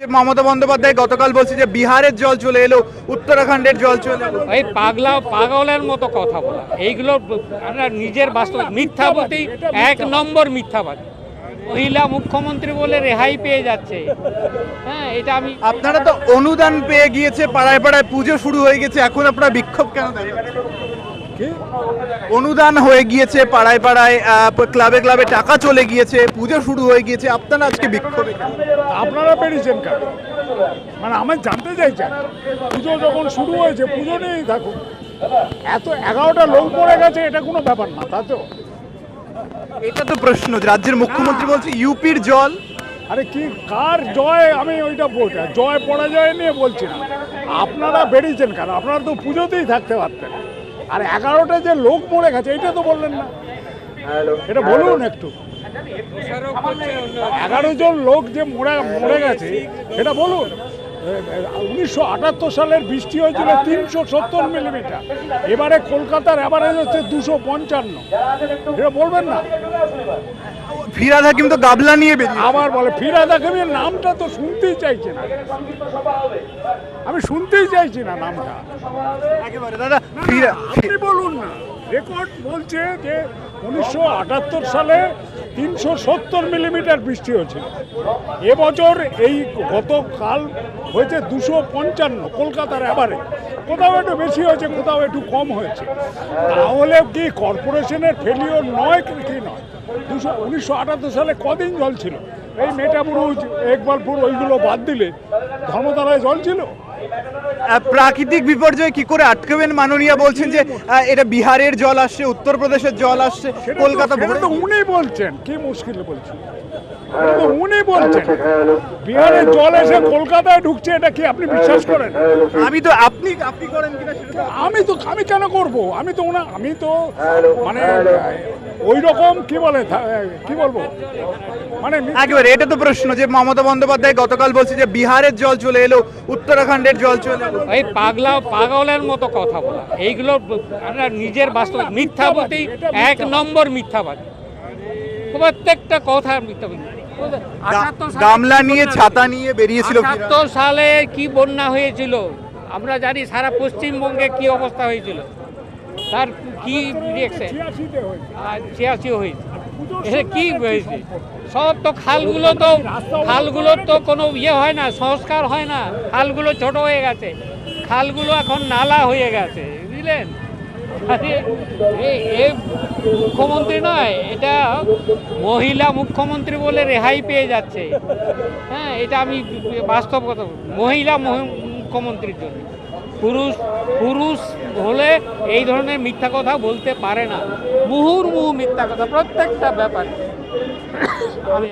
মমতা বন্দ্যোপাধ্যায় গতকাল বলছে যে বিহারের জল চলে এলো উত্তরাখণ্ডের জল চলে এলো। এই পাগলা পাগলের মতো কথা বলা। এইগুলো আমরা নিজের বাস্তব মিথ্যা বলতেই এক নম্বর মিথ্যাবাদ। মহিলা মুখ্যমন্ত্রী বলে রেহাই পেয়ে যাচ্ছে। হ্যাঁ এটা আমি আপনারা তো অনুদান পেয়ে গিয়েছে পাড়ায় পাড়ায় পুজো শুরু হয়ে গেছে এখন আপনারা বিক্ষোভ কেন? অনুদান হয়ে গিয়েছে পাড়ায় পাড়ায় ক্লাবে ক্লাবে টাকা চলে গিয়েছে পুজো শুরু হয়ে গিয়েছে। আপনারা আজকে বিক্ষোভে আপনারা বেরিয়েছেন কেন? মানে আমার জানতে চাইছেন পুজো যখন শুরু হয়েছে পুজো নিয়েই থাকুন। এত এগারোটা লোক পড়ে গেছে এটা কোনো ব্যাপার না তা তো। এটা তো প্রশ্ন রাজ্যের মুখ্যমন্ত্রী বলছে ইউপির জল। আরে কি কার জয়? আমি ওইটা বলছি। জয় পরাজয় নিয়ে বলছি না। আপনারা বেরিয়েছেন কেন? আপনারা তো পুজোতেই থাকতে পারতেন। আর এগারোটা যে লোক মরে গেছে এটা তো বললেন না। এটা বলুন একটু। এগারো জন লোক যে মরে মরে গেছে সেটা বলুন। উনিশশো আটাত্তর সালের বৃষ্টি হয়েছিল তিনশো সত্তর মিলিমিটার। এবারে কলকাতার অ্যাভারেজ হচ্ছে দুশো পঞ্চান্ন। এটা বলবেন না? ফিরাদ হাকিম তো গাবলা নিয়ে বেরিয়ে আবার বলে ফিরাদ হাকিমের নামটা তো শুনতেই চাইছে না। আমি শুনতেই চাইছি না নামটা। একেবারে দাদা আপনি বলুন না। রেকর্ড বলছে যে উনিশশো আটাত্তর সালে তিনশো সত্তর মিলিমিটার বৃষ্টি হয়েছিল। এবছর এই গতকাল হয়েছে দুশো পঞ্চান্ন কলকাতার এবারে কোথাও একটু বেশি হয়েছে কোথাও একটু কম হয়েছে। তাহলে কি কর্পোরেশনের ফেলিওর নয় কি কি নয়? দুশো উনিশশো আটাত্তর সালে কদিন জল ছিল? এই মেটাবুরুজ একবালপুর ওইগুলো বাদ দিলে ধর্মতলায় জল ছিল? প্রাকৃতিক বিপর্যয় কি করে আটকাবেন? মাননীয়া বলছেন যে এটা বিহারের জল আসছে উত্তরপ্রদেশের জল আসছে কলকাতা তো উনি বলছেন। কি মুশকিল বলছেন উনি বলছেন। বিহারের জল এসে কলকাতায় ঢুকছে এটা কি আপনি বিশ্বাস করেন? আমি তো আপনি আপনি করেন কিনা আমি তো আমি কেন করব? আমি তো ওনা আমি তো মানে ওই রকম কি বলে কি বলব? মানে একেবারে এটা তো প্রশ্ন যে মমতা বন্দ্যোপাধ্যায় গতকাল বলছে যে বিহারের জল চলে এলো উত্তরাখণ্ডের জল চলে এই পাগলা পাগলের মতো কথা বলা। এইগুলো আমরা নিজের বাস্তব মিথ্যা বলতেই এক নম্বর মিথ্যাবাদ। প্রত্যেকটা কথা মিথ্যাবাদ। আটাত্তর গামলা নিয়ে ছাতা নিয়ে বেরিয়েছিল। আটাত্তর সালে কি বন্যা হয়েছিল? আমরা জানি সারা পশ্চিমবঙ্গে কি অবস্থা হয়েছিল। তার কি রিয়েকশন ছিয়াশি হয়েছে। কি সব তো খালগুলো তো খালগুলো তো কোনো ইয়ে হয় না, সংস্কার হয় না। খালগুলো ছোট হয়ে গেছে। খালগুলো এখন নালা হয়ে গেছে, বুঝলেন? মুখ্যমন্ত্রী নয়, এটা মহিলা মুখ্যমন্ত্রী বলে রেহাই পেয়ে যাচ্ছে। হ্যাঁ এটা আমি বাস্তব কথা মহিলা মুখ্যমন্ত্রীর জন্য। পুরুষ পুরুষ হলে এই ধরনের মিথ্যা কথা বলতে পারে না। মুহুর্মুহু মিথ্যা কথা, প্রত্যেকটা ব্যাপার। আমি